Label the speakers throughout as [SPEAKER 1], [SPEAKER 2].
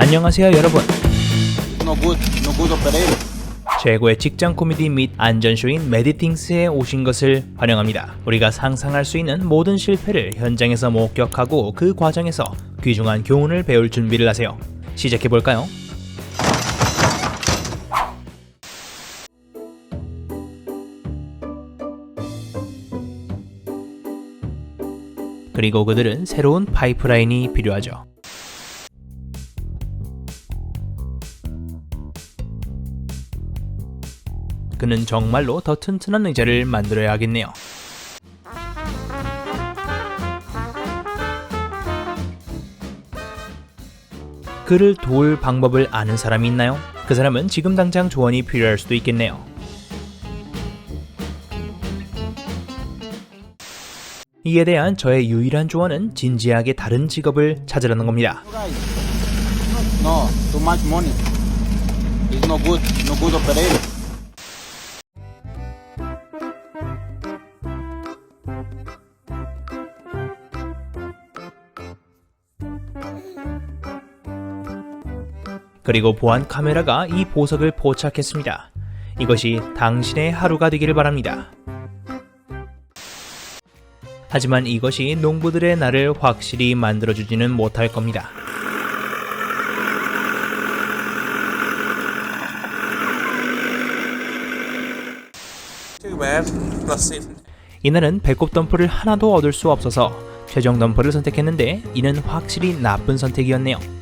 [SPEAKER 1] 안녕하세요 여러분
[SPEAKER 2] No good, no good.
[SPEAKER 1] 최고의 직장 코미디 및 안전쇼인 메디팅스에 오신 것을 환영합니다. 우리가 상상할 수 있는 모든 실패를 현장에서 목격하고 그 과정에서 귀중한 교훈을 배울 준비를 하세요. 시작해 볼까요? 그리고 그들은 새로운 파이프라인이 필요하죠. 그는 정말로 더 튼튼한 의자를 만들어야겠네요. 그를 도울 방법을 아는 사람이 있나요? 그 사람은 지금 당장 조언이 필요할 수도 있겠네요. 이에 대한 저의 유일한 조언은 진지하게 다른 직업을 찾으라는 겁니다.
[SPEAKER 2] No, too much money. It's no good, no good operator.
[SPEAKER 1] 그리고 보안 카메라가 이 보석을 포착했습니다. 이것이 당신의 하루가 되기를 바랍니다. 하지만 이것이 농부들의 날을 확실히 만들어주지는 못할 겁니다. 이날은 배꼽 덤프를 하나도 얻을 수 없어서 최종 덤프를 선택했는데 이는 확실히 나쁜 선택이었네요.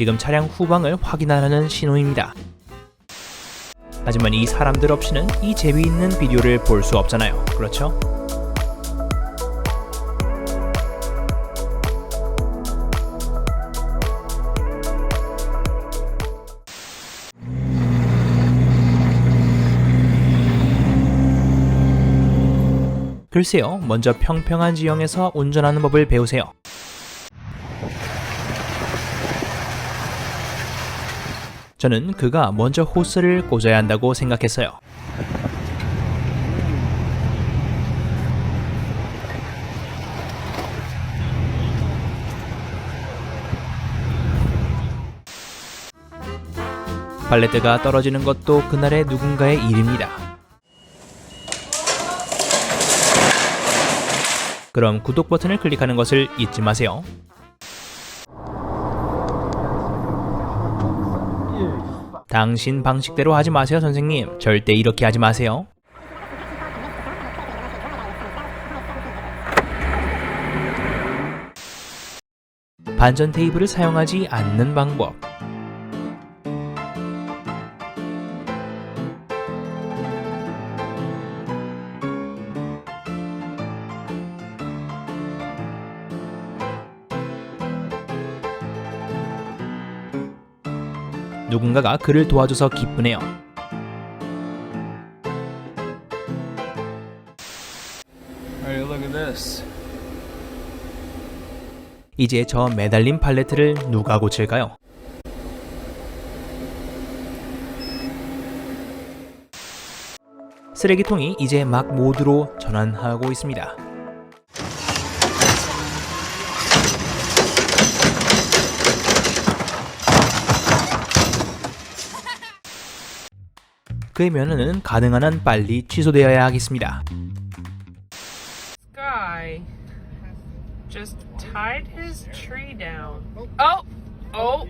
[SPEAKER 1] 지금 차량 후방을 확인하라는 신호입니다. 하지만 이 사람들 없이는 이 재미있는 비디오를 볼 수 없잖아요. 그렇죠? 글쎄요, 먼저 평평한 지형에서 운전하는 법을 배우세요. 저는 그가 먼저 호스를 꽂아야 한다고 생각했어요. 발레트가 떨어지는 것도 그날의 누군가의 일입니다. 그럼 구독 버튼을 클릭하는 것을 잊지 마세요. 당신 방식대로 하지 마세요, 선생님. 절대 이렇게 하지 마세요. 반전 테이프를 사용하지 않는 방법. 누군가가 그를 도와줘서 기쁘네요. 이제 저 매달린 팔레트를 누가 고칠까요? 쓰레기통이 이제 막 모드로 전환하고 있습니다. 그의 면허는 가능한 한 빨리 취소되어야 하겠습니다.
[SPEAKER 3] guy just tied his tree down. Oh, oh.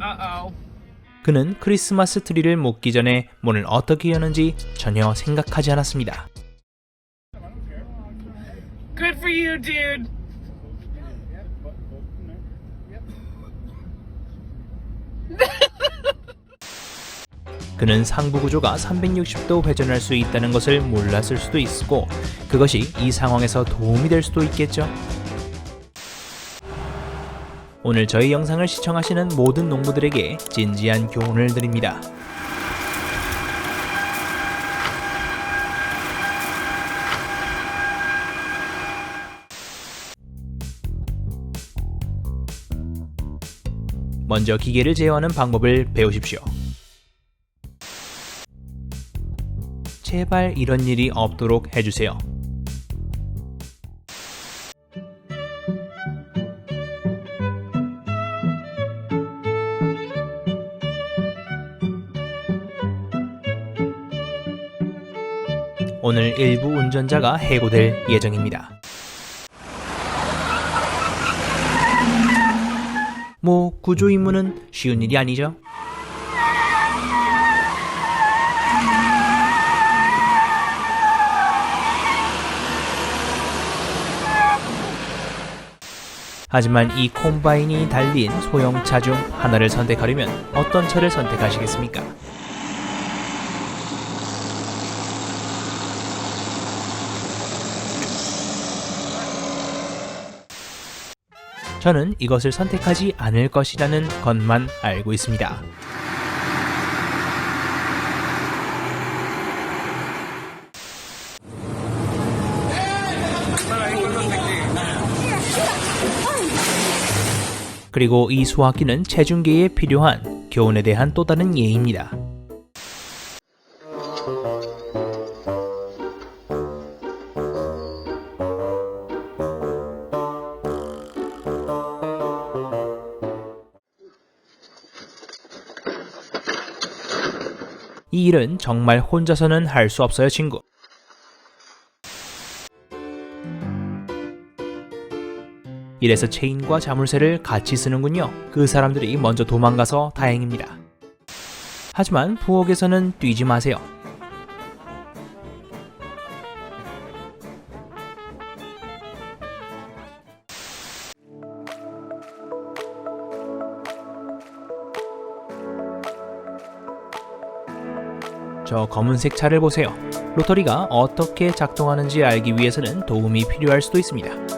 [SPEAKER 3] Uh oh.
[SPEAKER 1] 그는 크리스마스 트리를 묶기 전에 문을 어떻게 여는지 전혀 생각하지 않았습니다.
[SPEAKER 3] Good for you, dude.
[SPEAKER 1] 그는 상부 구조가 360도 회전할 수 있다는 것을 몰랐을 수도 있고 그것이 이 상황에서 도움이 될 수도 있겠죠. 오늘 저희 영상을 시청하시는 모든 농부들에게 진지한 교훈을 드립니다. 먼저 기계를 제어하는 방법을 배우십시오. 제발 이런 일이 없도록 해주세요. 오늘 일부 운전자가 해고될 예정입니다. 뭐 구조 임무는 쉬운 일이 아니죠. 하지만 이 콤바인이 달린 소형 차 중 하나를 선택하려면 어떤 차를 선택하시겠습니까? 저는 이것을 선택하지 않을 것이라는 것만 알고 있습니다. 그리고 이 수화기는 체중계에 필요한 교훈에 대한 또 다른 예입니다. 이 일은 정말 혼자서는 할 수 없어요, 친구. 이래서 체인과 자물쇠를 같이 쓰는군요. 그 사람들이 먼저 도망가서 다행입니다. 하지만 부엌에서는 뛰지 마세요. 저 검은색 차를 보세요. 로터리가 어떻게 작동하는지 알기 위해서는 도움이 필요할 수도 있습니다.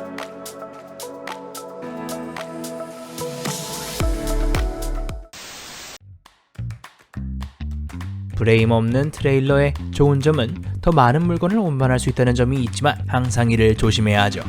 [SPEAKER 1] 브레임 없는 트레일러의 좋은 점은 더 많은 물건을 운반할 수 있다는 점이 있지만 항상 이를 조심해야 하죠.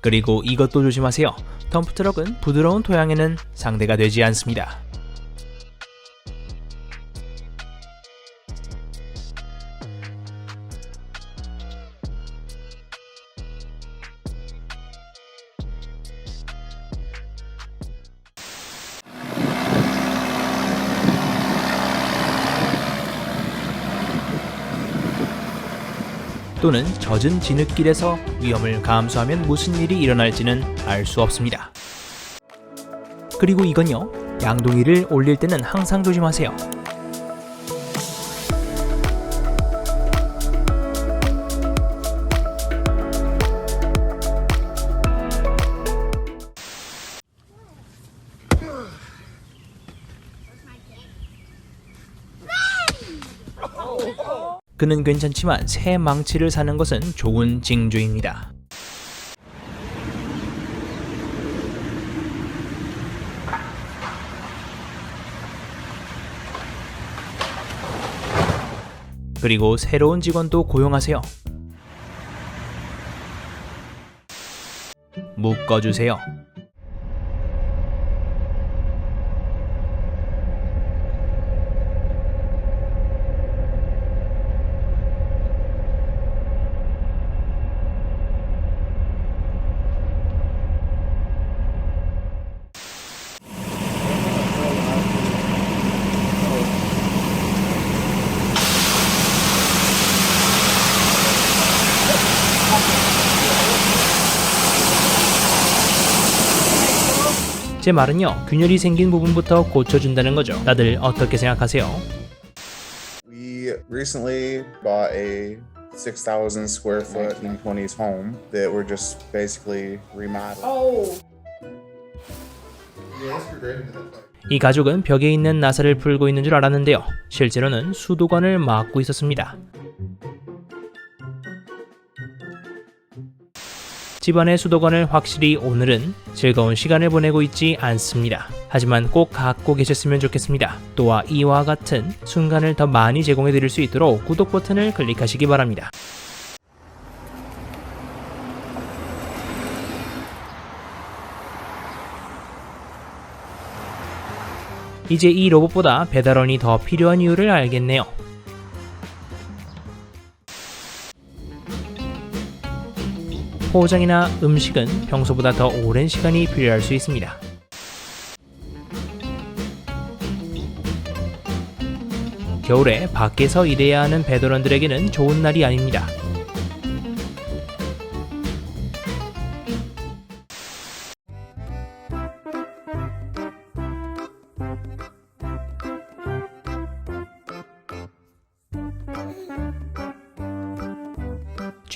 [SPEAKER 1] 그리고 이것도 조심하세요. 덤프트럭은 부드러운 토양에는 상대가 되지 않습니다. 또는 젖은 진흙길에서 위험을 감수하면 무슨 일이 일어날지는 알 수 없습니다. 그리고 이건요, 양동이를 올릴 때는 항상 조심하세요. 그는 괜찮지만 새 망치를 사는 것은 좋은 징조입니다. 그리고 새로운 직원도 고용하세요. 묶어주세요. 제 말은요, 균열이 생긴 부분부터 고쳐준다는 거죠. 다들 어떻게 생각하세요?
[SPEAKER 4] We recently bought a 6,000 square foot 1920s home that we're just basically remodeling.
[SPEAKER 3] Oh.
[SPEAKER 1] 이 가족은 벽에 있는 나사를 풀고 있는 줄 알았는데요. 실제로는 수도관을 막고 있었습니다. 집안의 수도관을 확실히 오늘은 즐거운 시간을 보내고 있지 않습니다. 하지만 꼭 갖고 계셨으면 좋겠습니다. 또한 이와 같은 순간을 더 많이 제공해 드릴 수 있도록 구독 버튼을 클릭하시기 바랍니다. 이제 이 로봇보다 배달원이 더 필요한 이유를 알겠네요. 포장이나 음식은 평소보다 더 오랜 시간이 필요할 수 있습니다. 겨울에 밖에서 일해야 하는 배달원들에게는 좋은 날이 아닙니다.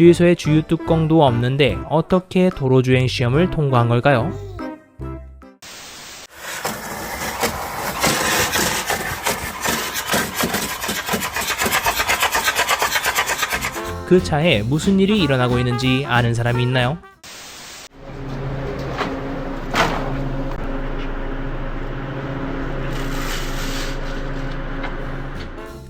[SPEAKER 1] 주유소에 주유 뚜껑도 없는데 어떻게 도로주행 시험을 통과한 걸까요? 그 차에 무슨 일이 일어나고 있는지 아는 사람이 있나요?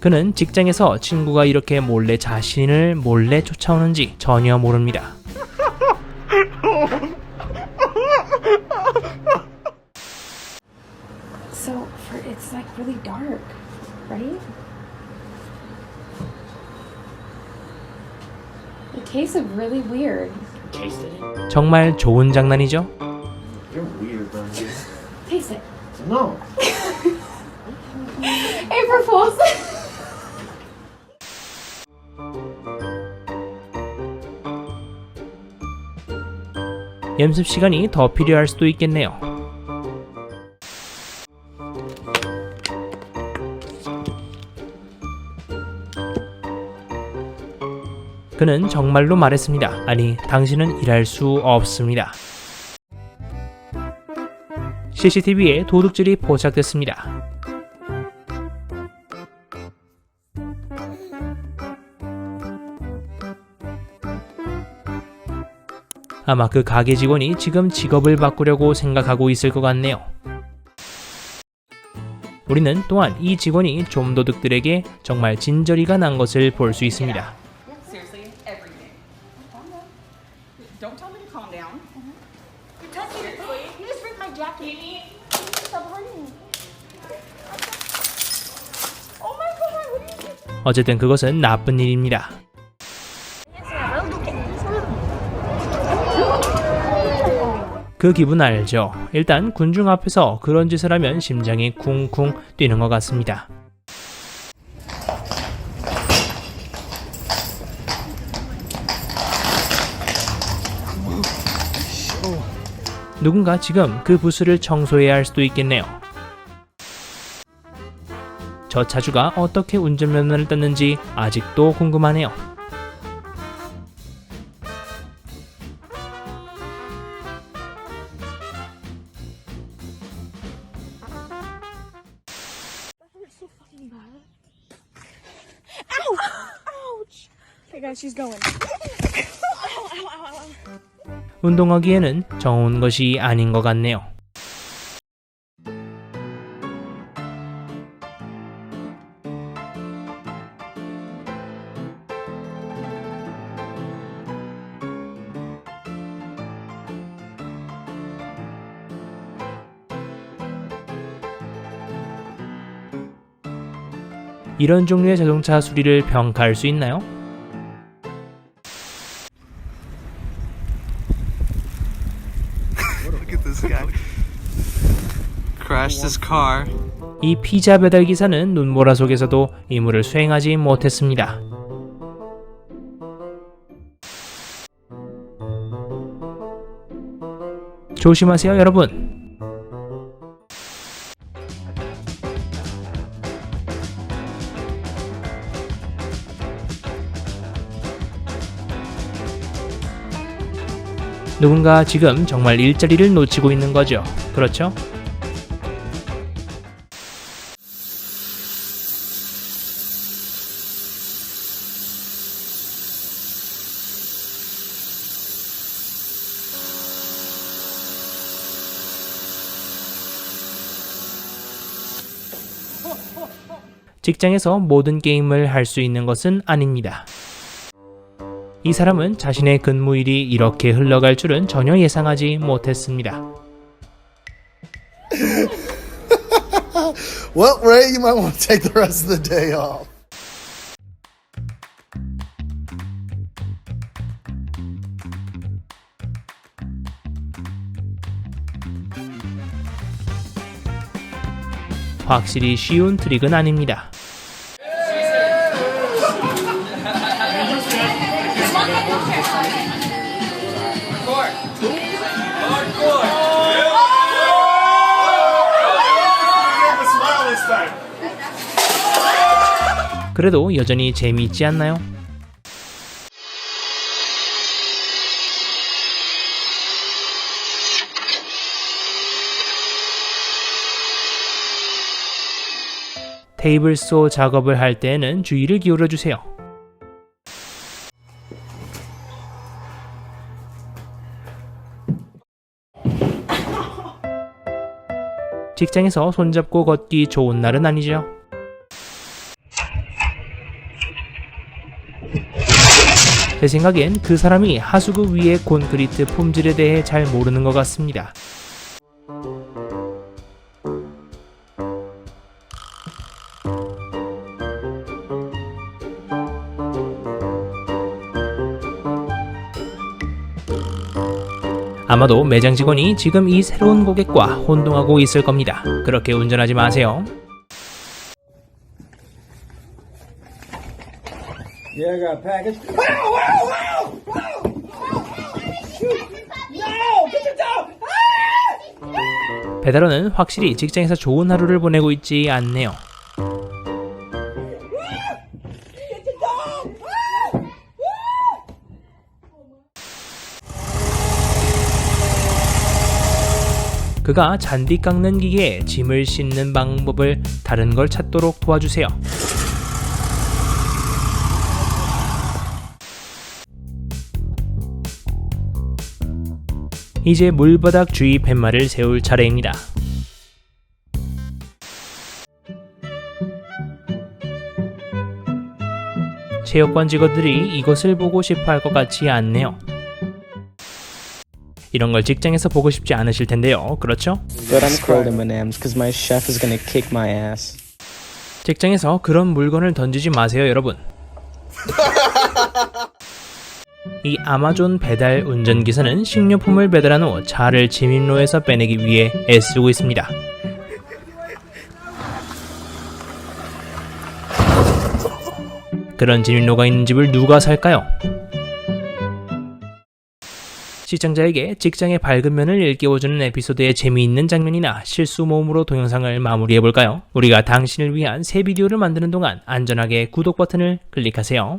[SPEAKER 1] 그는 직장에서 친구가 이렇게 몰래 자신을 몰래 쫓아오는지 전혀 모릅니다.
[SPEAKER 5] So for it's like really dark, right? It tastes really weird.
[SPEAKER 1] 정말 좋은 장난이죠?
[SPEAKER 6] You're weird, bro.
[SPEAKER 5] Taste it.
[SPEAKER 6] No.
[SPEAKER 5] April Fools.
[SPEAKER 1] 연습 시간이 더 필요할 수도 있겠네요. 그는 정말로 말했습니다. 아니, 당신은 일할 수 없습니다. CCTV에 도둑질이 포착됐습니다. 아마 그 가게 직원이 지금 직업을 바꾸려고 생각하고 있을 것 같네요. 우리는 또한 이 직원이 좀 도둑들에게 정말 진저리가 난 것을 볼 수 있습니다.
[SPEAKER 7] Oh?
[SPEAKER 1] 어쨌든 그것은 나쁜 일입니다. 그 기분 알죠? 일단 군중 앞에서 그런 짓을 하면 심장이 쿵쿵 뛰는 것 같습니다. 누군가 지금 그 부스를 청소해야 할 수도 있겠네요. 저 차주가 어떻게 운전면허를 땄는지 아직도 궁금하네요. 운동하기에는 정온 것이 아닌 것 같네요. 이런 종류의 자동차 수리를 평가할 수 있나요? 이 피자 배달 기사는 눈보라 속에서도 임무를 수행하지 못했습니다. 조심하세요, 여러분. 누군가 지금 정말 일자리를 놓치고 있는 거죠. 그렇죠? 직장에서 모든 게임을 할 수 있는 것은 아닙니다. 이 사람은 자신의 근무일이 이렇게 흘러갈 줄은 전혀 예상하지 못했습니다.
[SPEAKER 8] well, Ray, you might want to take the rest of the day off.
[SPEAKER 1] 확실히 쉬운 트릭은 아닙니다. 그래도 여전히 재미있지 않나요? 테이블 소 작업을 할 때에는 주의를 기울여 주세요. 직장에서 손잡고 걷기 좋은 날은 아니죠. 제 생각엔 그 사람이 하수구 위의 콘크리트 품질에 대해 잘 모르는 것 같습니다. 아마도 매장 직원이 지금 이 새로운 고객과 혼동하고 있을 겁니다. 그렇게 운전하지 마세요. 배달원은 확실히 직장에서 좋은 하루를 보내고 있지 않네요. 그가 잔디 깎는 기계에 짐을 싣는 방법을 다른 걸 찾도록 도와주세요. 이제 물바닥 주의 팻말을 세울 차례입니다. 체육관 직원들이 이것을 보고 싶어 할 것 같지 않네요. 이런 걸 직장에서 보고 싶지 않으실 텐데요. 그렇죠?
[SPEAKER 9] But I'm cold M&M's because my chef is gonna kick my ass.
[SPEAKER 1] 직장에서 그런 물건을 던지지 마세요, 여러분. 이 아마존 배달 운전기사는 식료품을 배달한 후 차를 진입로에서 빼내기 위해 애쓰고 있습니다. 그런 진입로가 있는 집을 누가 살까요? 시청자에게 직장의 밝은 면을 일깨워주는 에피소드의 재미있는 장면이나 실수 모음으로 동영상을 마무리해볼까요? 우리가 당신을 위한 새 비디오를 만드는 동안 안전하게 구독 버튼을 클릭하세요.